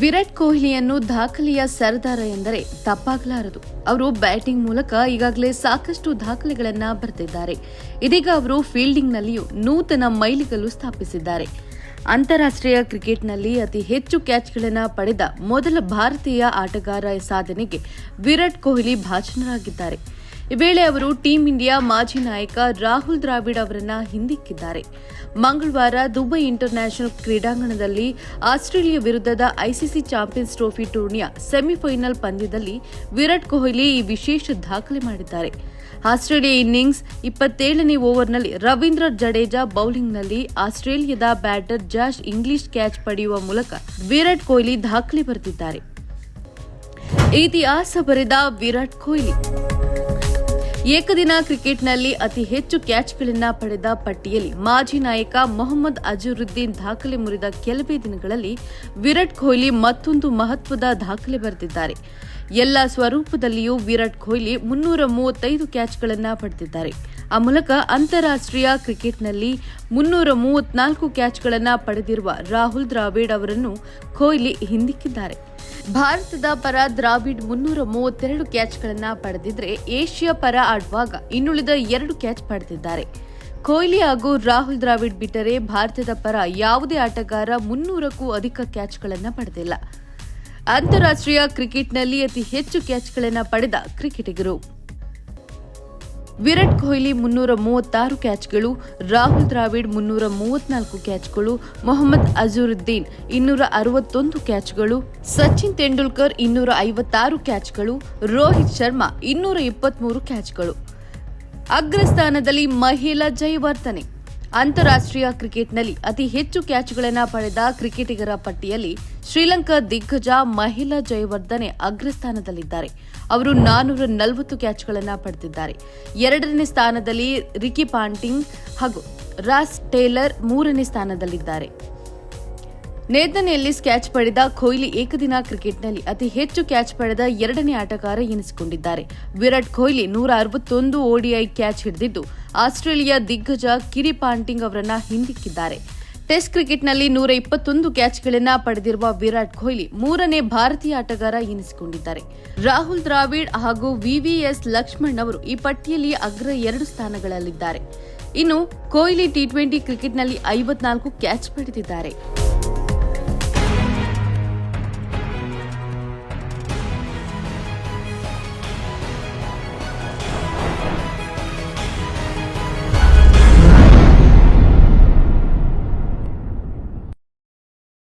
ವಿರಾಟ್ ಕೊಹ್ಲಿಯನ್ನು ದಾಖಲೆಯ ಸರ್ದಾರ ಎಂದರೆ ತಪ್ಪಾಗಲಾರದು. ಅವರು ಬ್ಯಾಟಿಂಗ್ ಮೂಲಕ ಈಗಾಗಲೇ ಸಾಕಷ್ಟು ದಾಖಲೆಗಳನ್ನು ಬರೆದಿದ್ದಾರೆ ಇದೀಗ ಅವರು ಫೀಲ್ಡಿಂಗ್ನಲ್ಲಿಯೂ ನೂತನ ಮೈಲಿಗಲ್ಲು ಸ್ಥಾಪಿಸಿದ್ದಾರೆ. ಅಂತಾರಾಷ್ಟ್ರೀಯ ಕ್ರಿಕೆಟ್ನಲ್ಲಿ ಅತಿ ಹೆಚ್ಚು ಕ್ಯಾಚ್ಗಳನ್ನು ಪಡೆದ ಮೊದಲ ಭಾರತೀಯ ಆಟಗಾರ ಸಾಧನೆಗೆ ವಿರಾಟ್ ಕೊಹ್ಲಿ ಭಾಜನರಾಗಿದ್ದಾರೆ. ಈ ವೇಳೆ ಅವರು ಟೀಂ ಇಂಡಿಯಾ ಮಾಜಿ ನಾಯಕ ರಾಹುಲ್ ದ್ರಾವಿಡ್ ಅವರನ್ನ ಹಿಂದಿಕ್ಕಿದ್ದಾರೆ. ಮಂಗಳವಾರ ದುಬೈ ಇಂಟರ್ನ್ಯಾಷನಲ್ ಕ್ರೀಡಾಂಗಣದಲ್ಲಿ ಆಸ್ಟ್ರೇಲಿಯಾ ವಿರುದ್ಧದ ಐಸಿಸಿ ಚಾಂಪಿಯನ್ಸ್ ಟ್ರೋಫಿ ಟೂರ್ನಿಯ ಸೆಮಿಫೈನಲ್ ಪಂದ್ಯದಲ್ಲಿ ವಿರಾಟ್ ಕೊಹ್ಲಿ ಈ ವಿಶೇಷ ದಾಖಲೆ ಮಾಡಿದ್ದಾರೆ. ಆಸ್ಟ್ರೇಲಿಯಾ ಇನ್ನಿಂಗ್ಸ್ ಇಪ್ಪತ್ತೇಳನೇ ಓವರ್ನಲ್ಲಿ ರವೀಂದ್ರ ಜಡೇಜಾ ಬೌಲಿಂಗ್ನಲ್ಲಿ ಆಸ್ಟ್ರೇಲಿಯಾದ ಬ್ಯಾಟರ್ ಜಾಶ್ ಇಂಗ್ಲಿಷ್ ಕ್ಯಾಚ್ ಪಡೆಯುವ ಮೂಲಕ ವಿರಾಟ್ ಕೊಹ್ಲಿ ದಾಖಲೆ ಬರೆದಿದ್ದಾರೆ. ಇತಿಹಾಸ ಬರೆದ ವಿರಾಟ್ ಕೊಹ್ಲಿ. ಏಕದಿನ ಕ್ರಿಕೆಟ್ನಲ್ಲಿ ಅತಿ ಹೆಚ್ಚು ಕ್ಯಾಚ್ಗಳನ್ನು ಪಡೆದ ಪಟ್ಟಿಯಲ್ಲಿ ಮಾಜಿ ನಾಯಕ ಮೊಹಮ್ಮದ್ ಅಜರುದ್ದೀನ್ ದಾಖಲೆ ಮುರಿದ ಕೆಲವೇ ದಿನಗಳಲ್ಲಿ ವಿರಾಟ್ ಕೊಹ್ಲಿ ಮತ್ತೊಂದು ಮಹತ್ವದ ದಾಖಲೆ ಬರೆದಿದ್ದಾರೆ. ಎಲ್ಲ ಸ್ವರೂಪದಲ್ಲಿಯೂ ವಿರಾಟ್ ಕೊಹ್ಲಿ ಮುನ್ನೂರ ಮೂವತ್ತೈದು ಕ್ಯಾಚ್ಗಳನ್ನು ಪಡೆದಿದ್ದಾರೆ. ಆ ಮೂಲಕ ಅಂತಾರಾಷ್ಟ್ರೀಯ ಕ್ರಿಕೆಟ್ನಲ್ಲಿ ಮುನ್ನೂರ ಮೂವತ್ನಾಲ್ಕು ಕ್ಯಾಚ್ಗಳನ್ನು ಪಡೆದಿರುವ ರಾಹುಲ್ ದ್ರಾವಿಡ್ ಅವರನ್ನು ಕೊಹ್ಲಿ ಹಿಂದಿಕ್ಕಿದ್ದಾರೆ. ಭಾರತದ ಪರ ದ್ರಾವಿಡ್ ಮುನ್ನೂರ ಮೂವತ್ತೆರಡು ಕ್ಯಾಚ್ಗಳನ್ನು ಪಡೆದಿದ್ರೆ ಏಷ್ಯಾ ಪರ ಆಡುವಾಗ ಇನ್ನುಳಿದ ಎರಡು ಕ್ಯಾಚ್ ಪಡೆದಿದ್ದಾರೆ. ಕೊಹ್ಲಿ ಹಾಗೂ ರಾಹುಲ್ ದ್ರಾವಿಡ್ ಬಿಟ್ಟರೆ ಭಾರತದ ಪರ ಯಾವುದೇ ಆಟಗಾರ ಮುನ್ನೂರಕ್ಕೂ ಅಧಿಕ ಕ್ಯಾಚ್ಗಳನ್ನು ಪಡೆದಿಲ್ಲ. ಅಂತಾರಾಷ್ಟ್ರೀಯ ಕ್ರಿಕೆಟ್ನಲ್ಲಿ ಅತಿ ಹೆಚ್ಚು ಕ್ಯಾಚ್ಗಳನ್ನು ಪಡೆದ ಕ್ರಿಕೆಟಿಗರು. ವಿರಾಟ್ ಕೊಹ್ಲಿ ಮುನ್ನೂರ ಮೂವತ್ತಾರು ಕ್ಯಾಚ್ಗಳು ರಾಹುಲ್ ದ್ರಾವಿಡ್ ಮುನ್ನೂರ ಮೂವತ್ನಾಲ್ಕು ಕ್ಯಾಚ್ಗಳು ಮೊಹಮ್ಮದ್ ಅಜರುದ್ದೀನ್ ಇನ್ನೂರ ಅರವತ್ತೊಂದು ಕ್ಯಾಚ್ಗಳು ಸಚಿನ್ ತೆಂಡೂಲ್ಕರ್ ಇನ್ನೂರ ಐವತ್ತಾರು ಕ್ಯಾಚ್ಗಳು ರೋಹಿತ್ ಶರ್ಮಾ ಇನ್ನೂರ ಇಪ್ಪತ್ಮೂರು ಕ್ಯಾಚ್ಗಳು ಅಗ್ರಸ್ಥಾನದಲ್ಲಿ ಮಹಿಳಾ ಜಯವರ್ಧನೆ ಅಂತಾರಾಷ್ಟ್ರೀಯ ಕ್ರಿಕೆಟ್ನಲ್ಲಿ ಅತಿ ಹೆಚ್ಚು ಕ್ಯಾಚ್ಗಳನ್ನು ಪಡೆದ ಕ್ರಿಕೆಟಿಗರ ಪಟ್ಟಿಯಲ್ಲಿ ಶ್ರೀಲಂಕಾ ದಿಗ್ಗಜ ಮಹಿಳಾ ಜಯವರ್ಧನೆ ಅಗ್ರಸ್ಥಾನದಲ್ಲಿದ್ದಾರೆ. ಅವರು ನಾನೂರ ನಲವತ್ತು ಕ್ಯಾಚ್ಗಳನ್ನು ಪಡೆದಿದ್ದಾರೆ. ಎರಡನೇ ಸ್ಥಾನದಲ್ಲಿ ರಿಕಿ ಪಾಂಟಿಂಗ್ ಹಾಗೂ ರಾಸ್ ಟೇಲರ್ ಮೂರನೇ ಸ್ಥಾನದಲ್ಲಿದ್ದಾರೆ. ನೇತನ್ ಸ್ಕ್ಯಾಚ್ ಕ್ಯಾಚ್ ಪಡೆದ ಕೊಹ್ಲಿ ಏಕದಿನ ಕ್ರಿಕೆಟ್ನಲ್ಲಿ ಅತಿ ಹೆಚ್ಚು ಕ್ಯಾಚ್ ಪಡೆದ ಎರಡನೇ ಆಟಗಾರ ಎನಿಸಿಕೊಂಡಿದ್ದಾರೆ. ವಿರಾಟ್ ಕೊಹ್ಲಿ ನೂರ ಅರವತ್ತೊಂದು ಓಡಿಐ ಕ್ಯಾಚ್ ಹಿಡಿದಿದ್ದು, ಆಸ್ಟ್ರೇಲಿಯಾ ದಿಗ್ಗಜ ಕಿರಿ ಪಾಂಟಿಂಗ್ ಅವರನ್ನ ಹಿಂದಿಕ್ಕಿದ್ದಾರೆ. ಟೆಸ್ಟ್ ಕ್ರಿಕೆಟ್ನಲ್ಲಿ ನೂರ ಇಪ್ಪತ್ತೊಂದು ಕ್ಯಾಚ್ಗಳನ್ನು ಪಡೆದಿರುವ ವಿರಾಟ್ ಕೊಹ್ಲಿ ಮೂರನೇ ಭಾರತೀಯ ಆಟಗಾರ ಎನಿಸಿಕೊಂಡಿದ್ದಾರೆ. ರಾಹುಲ್ ದ್ರಾವಿಡ್ ಹಾಗೂ ವಿವಿಎಸ್ ಲಕ್ಷ್ಮಣ್ ಅವರು ಈ ಪಟ್ಟಿಯಲ್ಲಿ ಅಗ್ರ ಎರಡು ಸ್ಥಾನಗಳಲ್ಲಿದ್ದಾರೆ. ಇನ್ನು ಕೊಹ್ಲಿ ಟಿ ಟ್ವೆಂಟಿ ಕ್ರಿಕೆಟ್ನಲ್ಲಿ ಐವತ್ನಾಲ್ಕು ಕ್ಯಾಚ್ ಪಡೆದಿದ್ದಾರೆ.